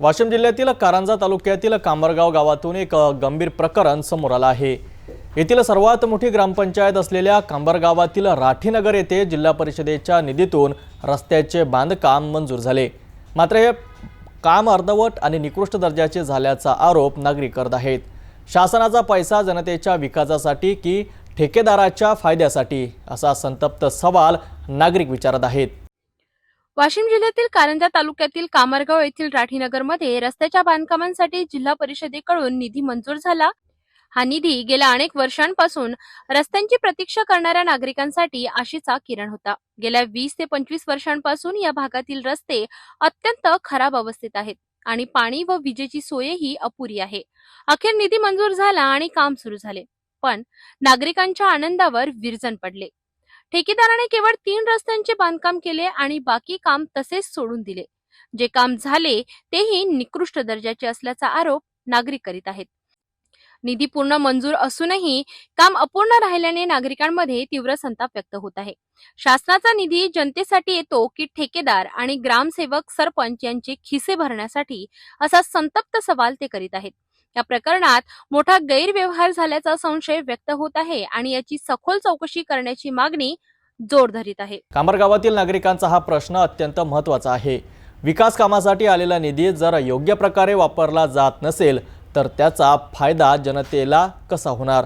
वाशिम जिल्ह्यातील कारंजा तालुक्यातील कांबरगाव गावातून एक गंभीर प्रकरण समोर आलं आहे. येथील सर्वात मोठी ग्रामपंचायत असलेल्या कांबरगावातील राठीनगर येथे जिल्हा परिषदेच्या निधीतून रस्त्याचे बांधकाम मंजूर झाले. मात्र हे काम अर्धवट आणि निकृष्ट दर्जाचे झाल्याचा आरोप नागरिक करत आहेत. शासनाचा पैसा जनतेच्या विकासासाठी की ठेकेदाराच्या फायद्यासाठी असा संतप्त सवाल नागरिक विचारत आहेत. वाशिम जिल्ह्यातील कारंजा तालुक्यातील कामरगाव येथील राठीनगरमध्ये रस्त्याच्या बांधकामांसाठी जिल्हा परिषदेकडून निधी मंजूर झाला. हा निधी गेल्या अनेक वर्षांपासून रस्त्यांची प्रतीक्षा करणाऱ्या नागरिकांसाठी आशेचा किरण होता. गेल्या वीस ते पंचवीस वर्षांपासून या भागातील रस्ते अत्यंत खराब अवस्थेत आहेत आणि पाणी व विजेची सोयही अपुरी आहे. अखेर निधी मंजूर झाला आणि काम सुरू झाले. पण नागरिकांच्या आनंदावर विरजन पडले. ठेकेदाराने केवळ तीन रस्त्यांचे बांधकाम केले आणि बाकी काम तसेच सोडून दिले. जे काम झाले तेही निकृष्ट दर्जाचे असल्याचा आरोप नागरिक करीत आहेत. निधी पूर्ण मंजूर असूनही काम अपूर्ण राहिल्याने नागरिकांमध्ये तीव्र संताप व्यक्त होत आहे. शासनाचा निधी जनतेसाठी येतो की ठेकेदार आणि ग्रामसेवक सरपंच यांचे खिसे भरण्यासाठी असा संतप्त सवाल ते करीत आहेत. या प्रकरणात मोठा गैरव्यवहार झाल्याचा संशय व्यक्त होत आहे आणि याची सखोल चौकशी करण्याची मागणी जोर धरीत आहे. कामरगावातील नागरिकांचा हा प्रश्न अत्यंत महत्त्वाचा आहे. विकास कामासाठी आलेला निधी जर योग्य प्रकारे वापरला जात नसेल तर त्याचा फायदा जनतेला कसा होणार?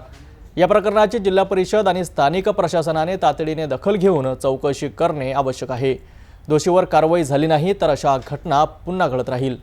या प्रकरणाची जिल्हा परिषद आणि स्थानिक प्रशासनाने तातडीने दखल घेऊन चौकशी करणे आवश्यक आहे. दोषीवर कारवाई झाली नाही तर अशा घटना पुन्हा घडत राहील.